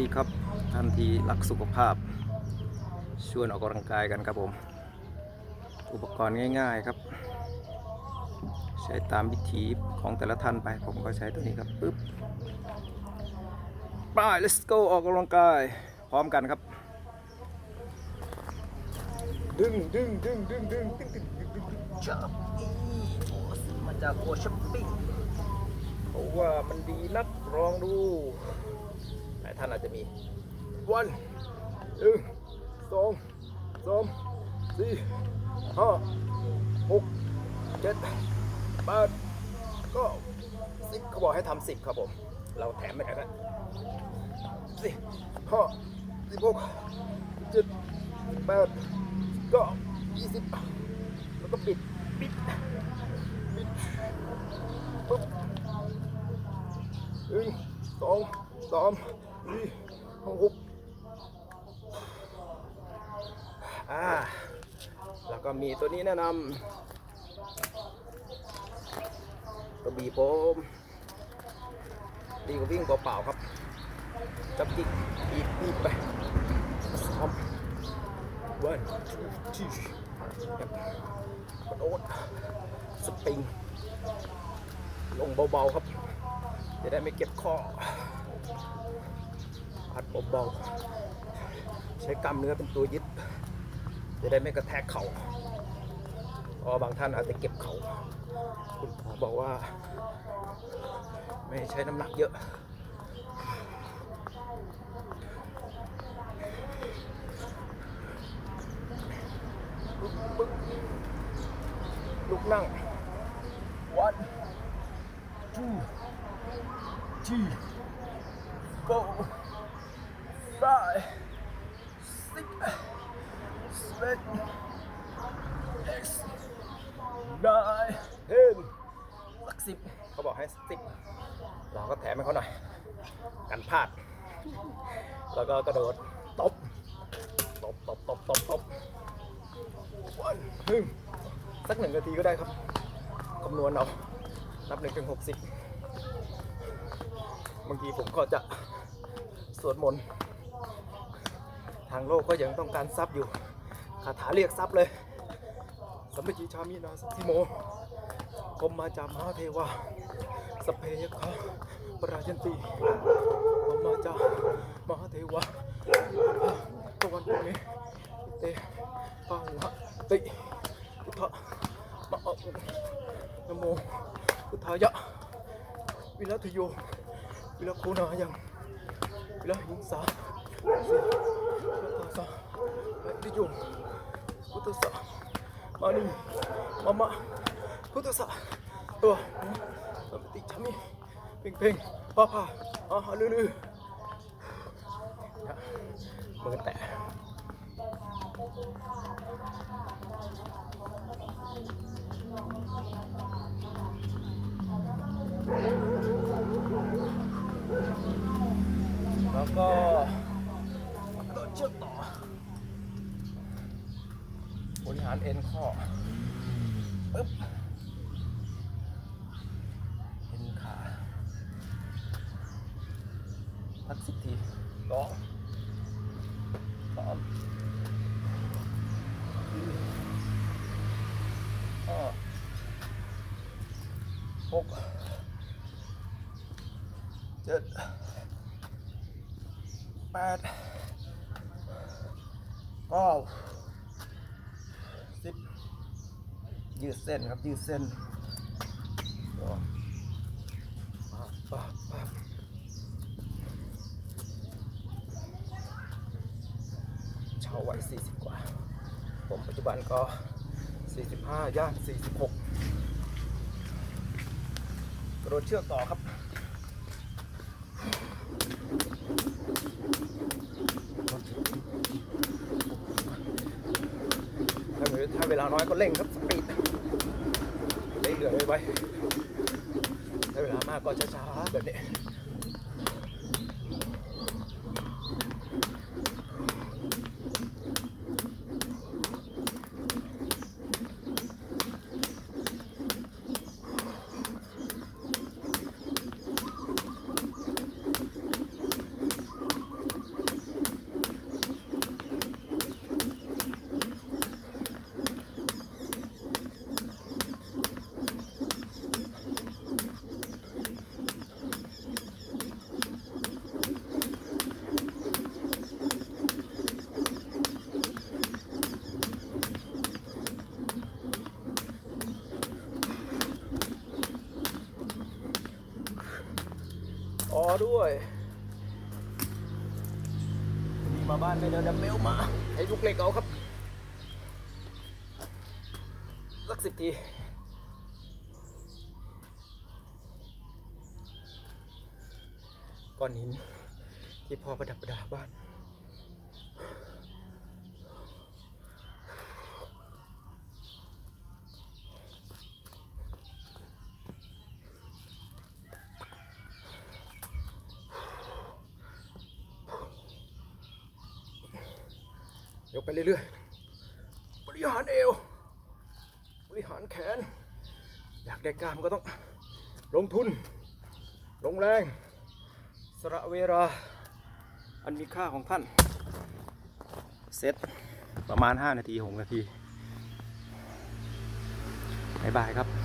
ดีครับท่านที่รักสุขภาพ ชวนออกกำลังกายกันครับผม อุปกรณ์ง่ายๆครับ ใช้ตามวิถีของแต่ละท่านไป ผมก็ใช้ตัวนี้ครับปึ๊บไป let's go ออกกำลังกาย พร้อมกันครับ ดึงดึงดึงดึงดึงดึงดึงดึงดึงจับอีโอ้ซื้อมาจากโอช้อปปิ้งเพราะว่ามันดีนักลองดู หลายท่านอาจจะมีวันหนึ่งสองสามสี่ห้าหกเจ็ดแปดเก็สิบเขาบอกให้ทำสิบครับผม เราแถมไปแล้วสี่ห้าสิบหกเจ็ดแปดเก็ยี่สิบแล้วก็ปิดปิดปิดปุ๊บหนึ่งสองสามสี่ ห้าหอ่าแล้วก็มีตัวนี้แนะนำตัวบีโปมดีกว่าวิ่งเปล่าๆครับ จับจิกบีบบีบไปซ้อมวันที่กระโดดสปริง ลงเบาๆครับ จะได้ไม่เก็บข้อ อัดเบาๆใช้กล้ามเนื้อเป็นตัวยึด จะได้ไม่กระแทกเข่าเพราะบางท่านอาจจะเก็บเข่าคุณหมอบอกว่า ไม่ใช้น้ำหนักเยอะปึ๊บปึ๊บลุกนั่ง one two three four five six seven eight nine ten สักสิบเขาบอกให้สิบเราก็แถมให้เขาหน่อย กันพลาด แล้วก็กระโดดตบ ตบตบตบตบตบวันหนึ่งสักหนึ่งนาทีก็ได้ครับคำนวณเอา นับหนึ่งถึงหกสิบบางทีผมก็จะสวดมนต์ ทางโลกก็ยังต้องการทรัพย์อยู่คาถาเรียกทรัพย์เลยสัมปจิชามีนาสิโมกมมาจามหาเทวาสเพยคะปราชันติกมมาจามหาเทวาตะวันตุเมเตปาหะติพุทธมะอะนโมพุทธายะ วิรัตโย วิรัตโคนายัง วิรัหิงสา 하나님 엄마 후두사 또 썸띠 참이 뱅뱅 파파 아 하르르 야 먹었다 แล้วก็ารเอ็นข้อปึ๊บเอ็นขาพักสิบทีสองสามสี่ห้าหกเจ็ดแปดเก้าสิบ ยืดเส้นครับยืดเส้นเช่าไว้40 กว่า ผมปัจจุบันก็ 45 ย่าง 46กระโดดเชือกต่อครับถ้าเวลาน้อยก็เร่งครับ เร่งเดือดไว้ใช้เวลามากก็ช้าๆแบบนี้ อ๋อด้วยมีมาบ้านไม่เดินดับเบลมา ให้ลูกเล็กเอาครับ สักสิบทีก้อนหินที่พอประดับประดาบ้าน ยกไปเรื่อยๆ บริหารเอว บริหารแขน อยากได้กล้ามก็ต้องลงทุน ลงแรงสละเวลา อันมีค่าของท่าน เซตประมาณ 5 นาที 6 นาทีบายบายครับ